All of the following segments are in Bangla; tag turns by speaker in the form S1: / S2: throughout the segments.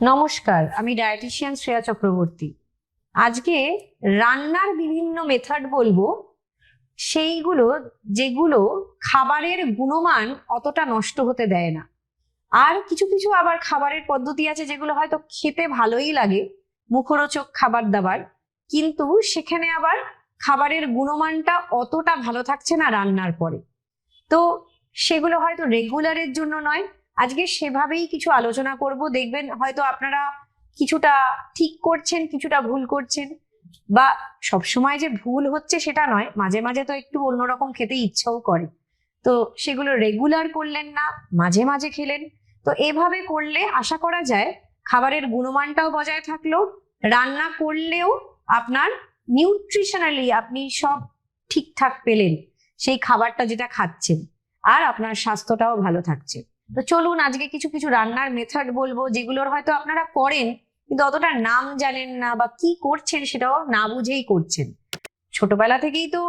S1: নমস্কার, আমি ডায়েটিশিয়ান শ্রেয়া চক্রবর্তী। আজকে রান্নার বিভিন্ন মেথড বলব, সেইগুলো যেগুলো খাবারের গুণমান অতটা নষ্ট হতে দেয় না। আর কিছু কিছু আবার খাবারের পদ্ধতি আছে যেগুলো হয়তো খেতে ভালোই লাগে, মুখরোচক খাবার দাবার, কিন্তু সেখানে আবার খাবারের গুণমানটা অতটা ভালো থাকছে না রান্নার পরে। তো সেগুলো হয়তো রেগুলারের জন্য নয় আজকে সেভাবেই কিছু আলোচনা করব। দেখবেন হয়তো আপনারা কিছুটা ঠিক করছেন, কিছুটা ভুল করছেন বা সবসময় যে ভুল হচ্ছে সেটা নয়, মাঝে মাঝে তো একটু অন্যরকম খেতে ইচ্ছাও করে। তো সেগুলো রেগুলার করলেন না, মাঝে মাঝে খেলেন। তো এভাবে করলে আশা করা যায় খাবারের গুণমানটাও বজায় থাকল, রান্না করলেও আপনার নিউট্রিশনালি আপনি সব ঠিকঠাক পেলেন, সেই খাবারটা যেটা খাচ্ছেন, আর আপনার স্বাস্থ্যটাও ভালো থাকছে। তো চলুন আজকে কিছু কিছু রান্নার মেথড বলব, যেগুলোর হয়তো আপনারা করেন, কিন্তু অতটা নাম জানেন না বা কি করছেন সেটাও না বুঝেই করছেন। ছোটবেলা থেকেই তো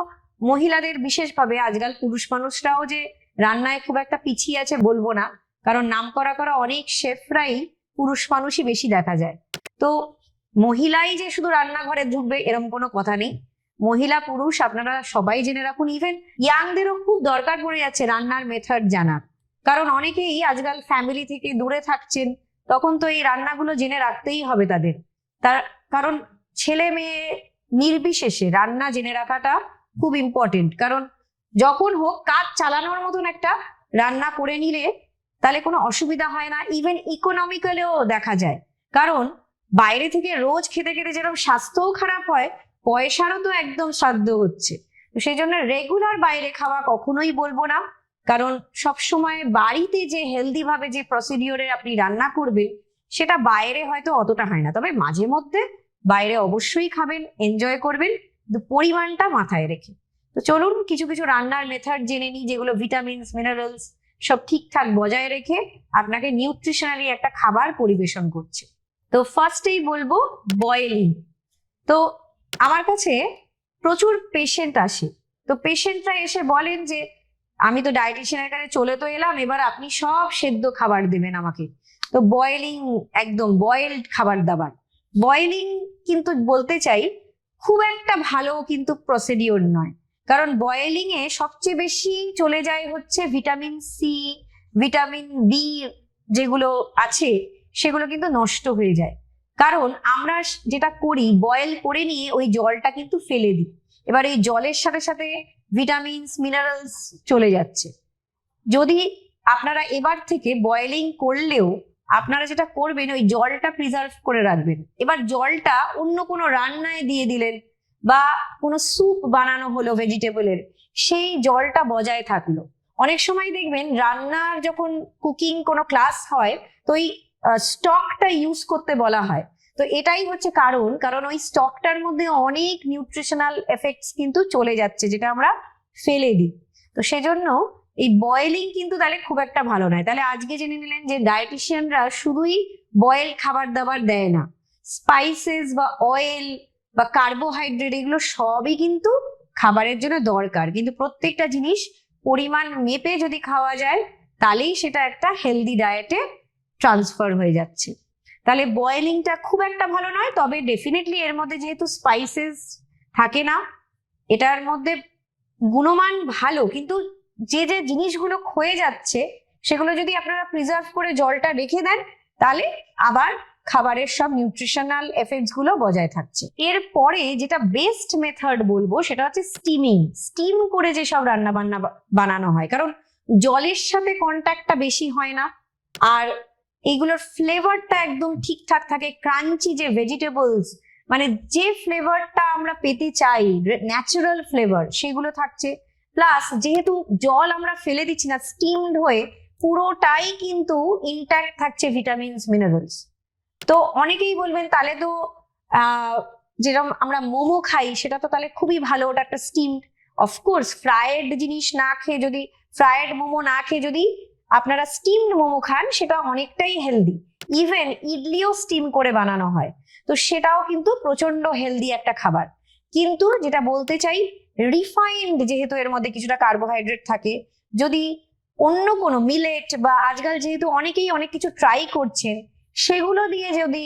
S1: মহিলাদের বিশেষভাবে আজকাল পুরুষ মানুষরাও যে রান্নায় খুব একটা পিছিয়ে আছে বলব না, কারণ নাম করা করা অনেক শেফরাই পুরুষ মানুষই বেশি দেখা যায়। তো মহিলাই যে শুধু রান্নাঘরে ঢুকবে এরকম কোনো কথা নেই। মহিলা, পুরুষ, আপনারা সবাই জেনে রাখুন ইভেন ইয়াংদেরও খুব দরকার পড়ে যাচ্ছে রান্নার মেথড জানার। কারণ অনেকেই আজকাল ফ্যামিলি থেকে দূরে থাকছেন, তখন তো এই রান্নাগুলো জেনে রাখতেই হবে তাদের। তার, কারণ ছেলে মেয়ে নির্বিশেষে রান্না জেনে রাখাটা খুব ইম্পর্টেন্ট কারণ যখন হোক কাজ চালানোর মতন একটা রান্না করে নিলে তাহলে কোনো অসুবিধা হয় না ইভেন ইকোনমিক্যালেও দেখা যায়। কারণ বাইরে থেকে রোজ খেতে খেতে যেরকম স্বাস্থ্যও খারাপ হয়, পয়সারও তো একদম সাধ্য হচ্ছে। সেই জন্য রেগুলার বাইরে খাওয়া কখনোই বলব না। কারণ সবসময় বাড়িতে যে হেলদি ভাবে যে প্রসিডিওরে আপনি রান্না করবেন সেটা বাইরে হয়তো অতটা হয় না। তবে মাঝে মধ্যে বাইরে অবশ্যই খাবেন এনজয় করবেন পরিমাণটা মাথায় রেখে। তো চলুন কিছু কিছু রান্নার মেথড জেনে নিই, যেগুলো ভিটামিনস মিনারেলস সব ঠিকঠাক বজায় রেখে আপনাকে নিউট্রিশনালি একটা খাবার পরিবেশন করছে। তো ফার্স্টেই বলব বয়েলিং তো আমার কাছে প্রচুর পেশেন্ট আসে। তো পেশেন্টরা এসে বলেন যে আমি তো ডায়েটিশিয়ানের কাছে চলে তো এলাম, এবার আপনি সব সেদ্ধ খাবার দেবেন আমাকে। তো বয়েলিং একদম বয়েলড খাবার দাবার। বয়েলিং কিন্তু বলতে চাই, খুব একটা ভালো কিন্তু প্রসিডিওর নয়। কারণ বয়েলিং এ সবচেয়ে বেশি চলে যায় হচ্ছে ভিটামিন সি ভিটামিন বি যেগুলো আছে, সেগুলো কিন্তু নষ্ট হয়ে যায়। কারণ আমরা যেটা করি বয়েল করে নিয়ে ওই জলটা কিন্তু ফেলে দিই। এবার এই জলের সাথে সাথে ভিটামিনস মিনারেলস চলে যাচ্ছে। যদি আপনারা এবার থেকে বয়েলিং করলেও আপনারা যেটা করবেন, ওই জলটা প্রিজার্ভ করে রাখবেন। এবার জলটা অন্য কোনো রান্নায় দিয়ে দিলেন বা কোনো স্যুপ বানানো হলো ভেজিটেবলের সেই জলটা বজায় থাকল। অনেক সময় দেখবেন রান্নার যখন কুকিং কোনো ক্লাস হয়, তো ওই স্টকটা ইউজ করতে বলা হয়। তো এটাই হচ্ছে কারণ কারণ ওই স্টকটার মধ্যে অনেক নিউট্রিশনাল এফেক্টস কিন্তু চলে যাচ্ছে, যেটা আমরা ফেলে দিই। তো সেজন্য এই বয়েলিং কিন্তু তাহলে খুব একটা ভালো নয়। তাহলে আজকে জেনে নিলেন যে ডায়েটিশিয়ানরা শুধুই বয়েল খাবার দাবার দেয় না। স্পাইসেস বা অয়েল বা কার্বোহাইড্রেট এগুলো সবই কিন্তু খাবারের জন্য দরকার। কিন্তু প্রত্যেকটা জিনিস পরিমাণ মেপে যদি খাওয়া যায়, তাহলেই সেটা একটা হেলদি ডায়েটে ট্রান্সফার হয়ে যাচ্ছে। তাহলে বয়েলিংটা খুব একটা ভালো নয়, তবে ডেফিনেটলি এর মধ্যে যেহেতু স্পাইসেস থাকে না, এটার মধ্যে গুণমান ভালো, কিন্তু যে যে জিনিসগুলো ক্ষয়ে যাচ্ছে, সেগুলো যদি আপনারা প্রিজার্ভ করে জলটা রেখে দেন, তাহলে আবার খাবারের সব নিউট্রিশনাল এফেক্টসগুলো বজায় থাকছে। এরপরে যেটা বেস্ট মেথড বলব, সেটা হচ্ছে স্টিমিং স্টিম করে যেসব রান্না বান্না বানানো হয়, কারণ জলের সাথে কন্ট্যাক্টটা বেশি হয় না, আর এইগুলোর ফ্লেভারটা একদম ঠিকঠাক থাকে ক্রাঞ্চি যে ভেজিটেবলস মানে যে ফ্লেভারটা আমরা পেতে চাই ন্যাচারাল ফ্লেভার সেগুলো থাকছে। প্লাস যেহেতু জল আমরা ফেলে দিচ্ছি না স্টিমড হয়ে, পুরোটাই কিন্তু ইনট্যাক্ট থাকছে ভিটামিনস মিনারেলস তো অনেকেই বলবেন, তাহলে তো যেরকম আমরা মোমো খাই, সেটা তো তাহলে খুবই ভালো, ওটা একটা স্টিমড অফকোর্স ফ্রায়েড জিনিস না খেয়ে যদি ফ্রায়েড মোমো না খেয়ে যদি আপনারা স্টিমড মোমো খান, সেটা অনেকটাই হেলদি ইভেন ইডলিও স্টিম করে বানানো হয়। তো সেটাও কিন্তু প্রচণ্ড হেলদি একটা খাবার। কিন্তু যেটা বলতে চাই রিফাইন্ড যেহেতু এর মধ্যে কিছুটা কার্বোহাইড্রেট থাকে, যদি অন্য কোনো মিলেট বা আজকাল যেহেতু অনেকেই অনেক কিছু ট্রাই করছেন, সেগুলো দিয়ে যদি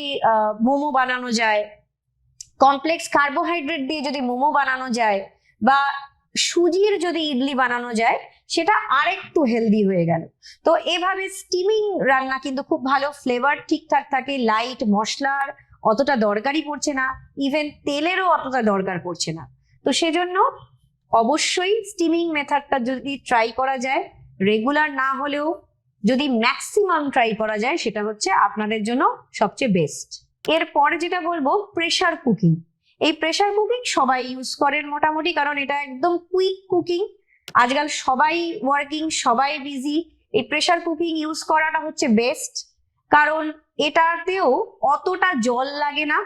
S1: মোমো বানানো যায় কমপ্লেক্স কার্বোহাইড্রেট দিয়ে যদি মোমো বানানো যায়, বা সুজির যদি ইডলি বানানো যায় সেটা আরেকটু হেলদি হয়ে গেল। তো এভাবে স্টিমিং রান্না কিন্তু খুব ভালো ফ্লেভার ঠিকঠাক থাকে লাইট মশলার অতটা দরকারই পড়ছে না ইভেন তেলেরও অতটা দরকার পড়ছে না। তো সেজন্য অবশ্যই স্টিমিং মেথডটা যদি ট্রাই করা যায় রেগুলার না হলেও যদি ম্যাক্সিমাম ট্রাই করা যায়, সেটা হচ্ছে আপনাদের জন্য সবচেয়ে বেস্ট এরপরে যেটা বলব প্রেশার কুকিং এই প্রেশার কুকিং সবাই ইউজ করেন মোটামুটি, কারণ এটা একদম কুইক কুকিং আজকাল সবাই ওয়ার্কিং সবাই বিজি এই প্রেশার কুকিং ইউজ করাটা হচ্ছে বেস্ট কারণ এটাতেও অতটা জল লাগে না,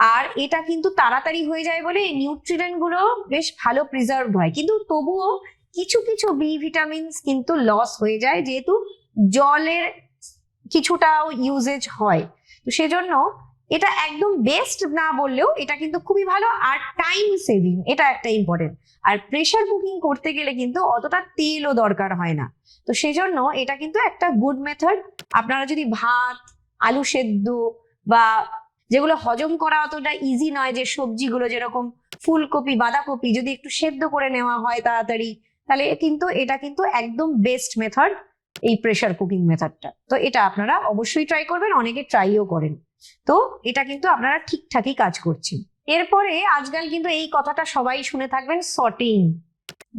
S1: আর এটা কিন্তু তাড়াতাড়ি হয়ে যায় বলে নিউট্রিয়েন্টগুলো বেশ ভালো প্রিজার্ভ হয়। কিন্তু তবুও কিছু কিছু বি ভিটামিনস কিন্তু লস হয়ে যায়, যেহেতু জলের কিছুটাও ইউজেজ হয়। তো সেজন্য এটা একদম বেস্ট না বললেও এটা কিন্তু খুবই ভালো আর টাইম সেভিং এটা একটা ইম্পর্টেন্ট আর প্রেশার কুকিং করতে গেলে কিন্তু অতটা তেলও দরকার হয় না। তো সেজন্য এটা কিন্তু একটা গুড মেথড আপনারা যদি ভাত, আলু সেদ্ধ বা যেগুলো হজম করা অতটা ইজি নয়, যে সবজিগুলো যেরকম ফুলকপি, বাঁধাকপি যদি একটু সেদ্ধ করে নেওয়া হয় তাড়াতাড়ি, তাহলে কিন্তু এটা কিন্তু একদম বেস্ট মেথড এই প্রেশার কুকিং মেথডটা তো এটা আপনারা অবশ্যই ট্রাই করবেন, অনেকে ট্রাইও করেন। তো এটা কিন্তু আপনারা ঠিকঠাকই কাজ করছেন। এরপরে আজকাল কিন্তু এই কথাটা সবাই শুনে থাকবেন সটিং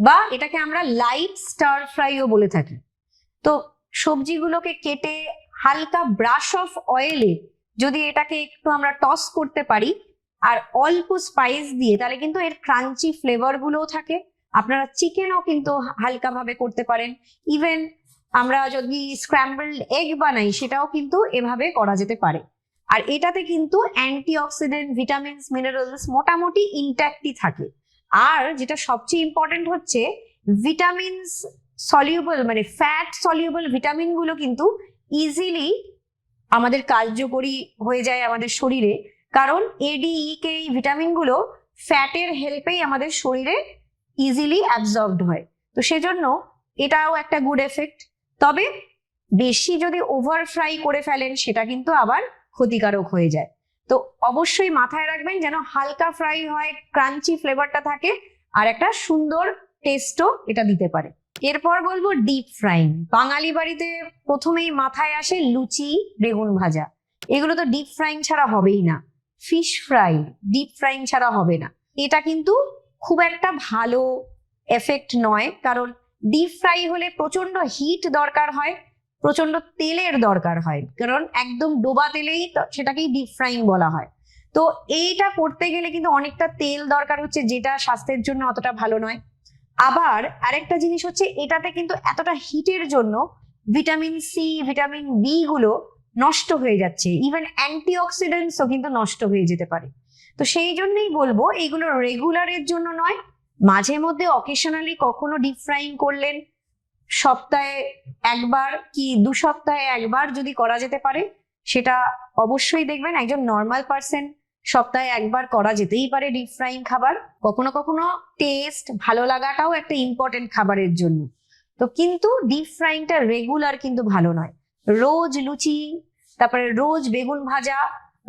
S1: বা এটাকে আমরা লাইট স্টার ফ্রাইও বলে থাকি। তো সবজিগুলোকে কেটে হালকা ব্রাশ অফ অয়েলে যদি এটাকে একটু আমরা টস করতে পারি আর অল্প স্পাইস দিয়ে, তাহলে কিন্তু এর ক্রাঞ্চি ফ্লেভার গুলোও থাকে। আপনারা চিকেনও কিন্তু হালকা ভাবে করতে পারেন। ইভেন আমরা যদি স্ক্র্যাম্বলড এগ বানাই, সেটাও কিন্তু এভাবে করা যেতে পারে। আর এটাতে কিন্তু অ্যান্টিঅক্সিডেন্ট ভিটামিনস মিনারেলস মোটামুটি ইনট্যাক্টই থাকে। আর যেটা সবচেয়ে ইম্পর্টেন্ট হচ্ছে ভিটামিনস সলিউবল মানে ফ্যাট সলিউবল ভিটামিনগুলো কিন্তু ইজিলি আমাদের কার্যকরী হয়ে যায় আমাদের শরীরে। কারণ এডিই কে এই ভিটামিনগুলো ফ্যাটের হেল্পেই আমাদের শরীরে ইজিলি অ্যাবজর্বড হয়। তো সেজন্য এটাও একটা গুড এফেক্ট তবে বেশি যদি ওভার ফ্রাই করে ফেলেন, সেটা কিন্তু আবার ক্ষতিকারক হয়ে যায়। তো অবশ্যই মাথায় রাখবেন যেন হালকা ফ্রাই হয় ক্রাঞ্চি ফ্লেভারটা থাকে আর একটা সুন্দর টেস্টও এটা দিতে পারে। এরপর বলব ডিপ ফ্রাইং বাঙালি বাড়িতে প্রথমেই মাথায় আসে লুচি, বেগুন ভাজা। এগুলো তো ডিপ ফ্রাইং ছাড়া হবেই না। ফিশ ফ্রাই ডিপ ফ্রাইং ছাড়া হবে না। এটা কিন্তু খুব একটা ভালো এফেক্ট নয়। কারণ ডিপ ফ্রাই হলে প্রচণ্ড হিট দরকার হয়। প্রচণ্ড তেলের দরকার হয়। কারণ একদম ডোবা তেলেই সেটাকেই ডিপ ফ্রাইং বলা হয়। তো এইটা করতে গেলে কিন্তু অনেকটা তেল দরকার হচ্ছে, যেটা স্বাস্থ্যের জন্য অতটা ভালো নয়। আবার আরেকটা জিনিস হচ্ছে, এটাতে কিন্তু এতটা হিটের জন্য ভিটামিন সি ভিটামিন বি গুলো নষ্ট হয়ে যাচ্ছে। ইভেন অ্যান্টিঅক্সিডেন্টসও কিন্তু নষ্ট হয়ে যেতে পারে। তো সেই জন্যই বলব এইগুলো রেগুলারের জন্য নয়। মাঝে মধ্যে অকেশনালি কখনো ডিপ ফ্রাইং করলেন সপ্তাহে একবার কি দু সপ্তাহে একবার যদি করা যেতে পারে, সেটা অবশ্যই দেখবেন একজন নর্মাল পার্সন সপ্তাহে একবার করা যেতেই পারে ডিপ ফ্রাইং খাবার। কখনো কখনো টেস্ট ভালো লাগাটাও একটা ইম্পর্টেন্ট খাবারের জন্য। তো কিন্তু ডিপ ফ্রাইংটা রেগুলার কিন্তু ভালো নয়। রোজ লুচি, তারপরে রোজ বেগুন ভাজা,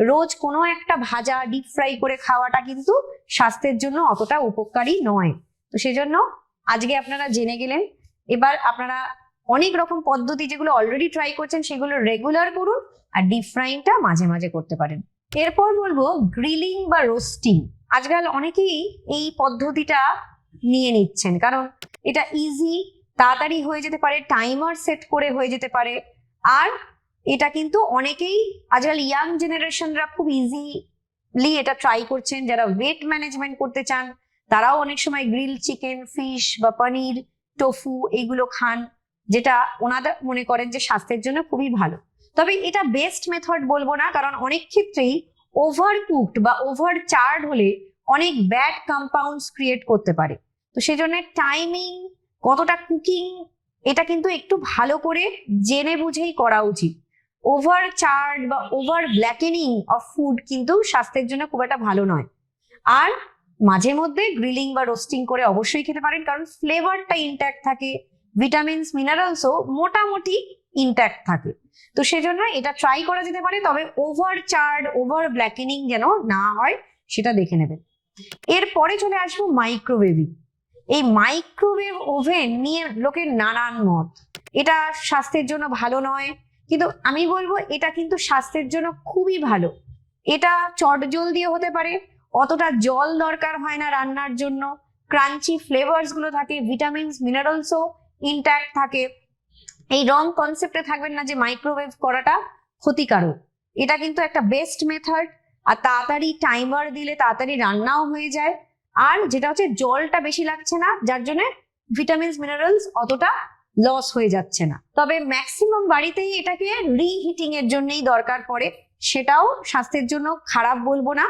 S1: রোজ কোনো একটা ভাজা ডিপ ফ্রাই করে খাওয়াটা কিন্তু স্বাস্থ্যের জন্য অতটা উপকারী নয়। তো সেজন্য আজকে আপনারা জেনে গেলেন এবার আপনারা অনেক রকম পদ্ধতি যেগুলো অলরেডি ট্রাই করছেন, সেগুলো রেগুলার করুন আর ডিপ ফ্রাইংটা মাঝে মাঝে করতে পারেন। এরপর বলব গ্রিলিং বা রোস্টিং আজকাল অনেকেই এই পদ্ধতিটা নিয়ে নিচ্ছেন, কারণ এটা ইজি তাড়াতাড়ি হয়ে যেতে পারে টাইমার সেট করে হয়ে যেতে পারে। আর এটা কিন্তু অনেকেই, আজকাল ইয়াং জেনারেশনরা খুব ইজিলি এটা ট্রাই করছেন। যারা ওয়েট ম্যানেজমেন্ট করতে চান, তারাও অনেক সময় গ্রিল চিকেন ফিশ বা পনির টোফু এইগুলো খান, যেটা ওনারা মনে করেন যে স্বাস্থ্যের জন্য খুবই ভালো। তবে এটা বেস্ট মেথড বলব না, কারণ অনেক ক্ষেত্রেই ওভার কুকড বা ওভার চার্ড হলে অনেক ব্যাড কম্পাউন্ডস ক্রিয়েট করতে পারে। তো সেই জন্য টাইমিং কতটা কুকিং এটা কিন্তু একটু ভালো করে জেনে বুঝেই করা উচিত। ওভার চার্ড বা ওভার ব্ল্যাকেনিং অফ ফুড কিন্তু স্বাস্থ্যের জন্য খুব একটা ভালো নয়। আর মাঝে মধ্যে গ্রিলিং বা রোস্টিং করে অবশ্যই খেতে পারেন, কারণ ফ্লেভারটা ইনট্যাক্ট থাকে ভিটামিনস মিনারেলসও মোটামুটি ইন্ট্যাক্ট থাকে। তো সেজন্য এটা ট্রাই করা যেতে পারে, তবে ওভার চার্ড ওভার ব্ল্যাকেনিং যেন না হয়, সেটা দেখে নেবেন। এরপরে চলে আসব মাইক্রোওয়েভিং এই মাইক্রোওয়েভ ওভেন নিয়ে লোকের নানান মত। এটা স্বাস্থ্যের জন্য ভালো নয়, কিন্তু আমি বলব এটা কিন্তু স্বাস্থ্যের জন্য খুবই ভালো। এটা চট জল দিয়ে হতে পারে অতটা জল দরকার হয় না রান্নার জন্য। ক্রাঞ্চি ফ্লেভার্সগুলো থাকে ভিটামিনস মিনারেলসও ইনট্যাক্ট থাকে। এই রং কনসেপ্টে থাকবেন না যে মাইক্রোওয়েভ করাটা ক্ষতিকারক। এটা কিন্তু একটা বেস্ট মেথড আর তাড়াতাড়ি টাইমার দিলে তাড়াতাড়ি রান্নাও হয়ে যায়। আর যেটা হচ্ছে জলটা বেশি লাগছে না, যার জন্য ভিটামিনস মিনারেলস অতটা লস হয়ে যাচ্ছে না। তবে ম্যাক্সিমাম বাড়িতেই এটাকে রিহিটিং এর জন্যই দরকার পড়ে। সেটাও স্বাস্থ্যের জন্য খারাপ বলব না।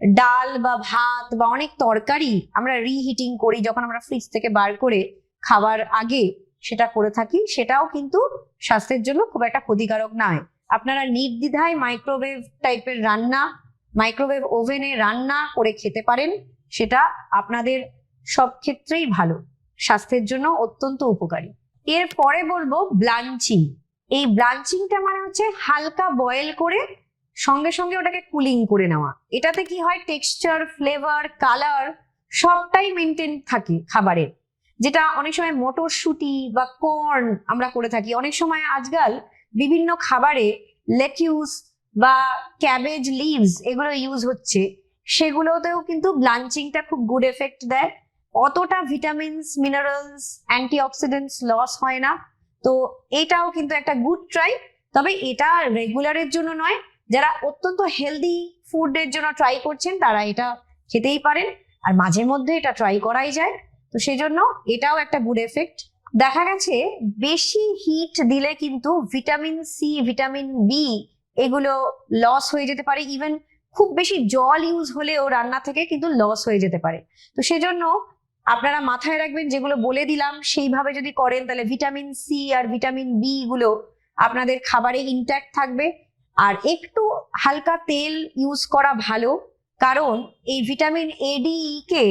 S1: ডাল বা ভাত বা অনেক তরকারি আমরা রিহিটিং করি যখন আমরা ফ্রিজ থেকে বার করে খাবার আগে সেটা করে থাকি, সেটাও কিন্তু স্বাস্থ্যের জন্য খুব একটা ক্ষতিকারক নয়। আপনারা নির্দ্বিধায় মাইক্রোওয়েভ টাইপের রান্না মাইক্রোওয়েভ ওভেনে রান্না করে খেতে পারেন, সেটা আপনাদের সব ক্ষেত্রেই ভালো। স্বাস্থ্যের জন্য অত্যন্ত উপকারী। এরপরে বলব ব্লাঞ্চিং। এই ব্লাঞ্চিংটা মানে হচ্ছে হালকা বয়েল করে সঙ্গে সঙ্গে ওটাকে কুলিং করে নেওয়া। এটাতে কি হয়? টেক্সচার ফ্লেভার কালার সবটাই মেনটেন থাকে খাবারের। যেটা অনেক সময় মটরশুঁটি বা কর্ন আমরা করে থাকি। অনেক সময় আজকাল বিভিন্ন খাবারে লেটিউস বা ক্যাবেজ লিভস এগুলো ইউজ হচ্ছে। সেগুলোতেও কিন্তু ব্লাঞ্চিংটা খুব গুড এফেক্ট দেয়। অতটা ভিটামিনস মিনারেলস অ্যান্টিঅক্সিডেন্টস লস হয় না। তো এটাও কিন্তু একটা গুড ট্রাই তবে এটা রেগুলারের জন্য নয় যারা অত্যন্ত হেলদি ফুডের জন্য ট্রাই করছেন, তারা এটা খেতেই পারেন। আর মাঝে মধ্যে এটা ট্রাই করাই যায়। তো সেজন্য এটাও একটা গুড এফেক্ট দেখা গেছে, বেশি হিট দিলে কিন্তু ভিটামিন সি ভিটামিন বি এগুলো লস হয়ে যেতে পারে। ইভেন খুব বেশি জল ইউজ হলেও রান্না থেকে কিন্তু লস হয়ে যেতে পারে। তো সেজন্য আপনারা মাথায় রাখবেন, যেগুলো বলে দিলাম, সেইভাবে যদি করেন, তাহলে ভিটামিন সি আর ভিটামিন বি গুলো আপনাদের খাবারে ইনট্যাক্ট থাকবে। আর একটু হালকা তেল ইউজ করা ভালো, কারণ এই ভিটামিন এ ডি কে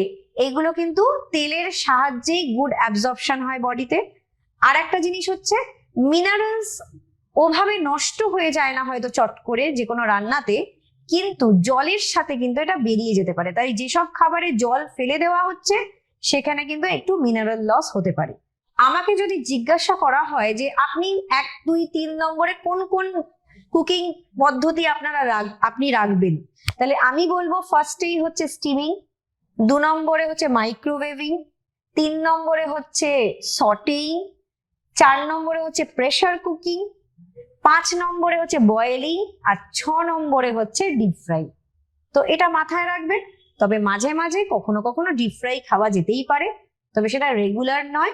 S1: এগুলো কিন্তু তেলের সাহায্যেই গুড অ্যাবজর্পশন হয় বডিতে আর একটা জিনিস হচ্ছে মিনারেলস ওভাবে নষ্ট হয়ে যায় না হয়তো চট করে যে কোনো রান্নাতে, কিন্তু জলের সাথে কিন্তু এটা বেরিয়ে যেতে পারে। তাই যেসব খাবারে জল ফেলে দেওয়া হচ্ছে, সেখানে কিন্তু একটু মিনারেল লস হতে পারে। আমাকে যদি জিজ্ঞাসা করা হয় যে আপনি এক, দুই, তিন নম্বরে কোন কোন কুকিং পদ্ধতি আপনারা আপনি রাখবেন। তাহলে আমি বলব ফার্স্টেই হচ্ছে স্টিমিং দু নম্বরে হচ্ছে মাইক্রোওয়েভিং তিন নম্বরে হচ্ছে সটেইং চার নম্বরে হচ্ছে প্রেশার কুকিং পাঁচ নম্বরে হচ্ছে বয়েলিং আর ছ নম্বরে হচ্ছে ডিপ ফ্রাই তো এটা মাথায় রাখবেন, তবে মাঝে মাঝে কখনো কখনো ডিপ ফ্রাই খাওয়া যেতেই পারে, তবে সেটা রেগুলার নয়।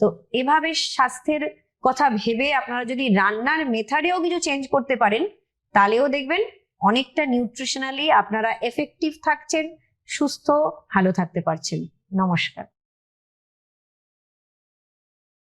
S1: তো এভাবে স্বাস্থ্যের কথা ভেবে আপনারা যদি রান্নার মেথাডেও কিছু চেঞ্জ করতে পারেন, তাহলেও দেখবেন অনেকটা নিউট্রিশনালি আপনারা এফেক্টিভ থাকছেন, সুস্থ, ভালো থাকতে পারছেন। নমস্কার।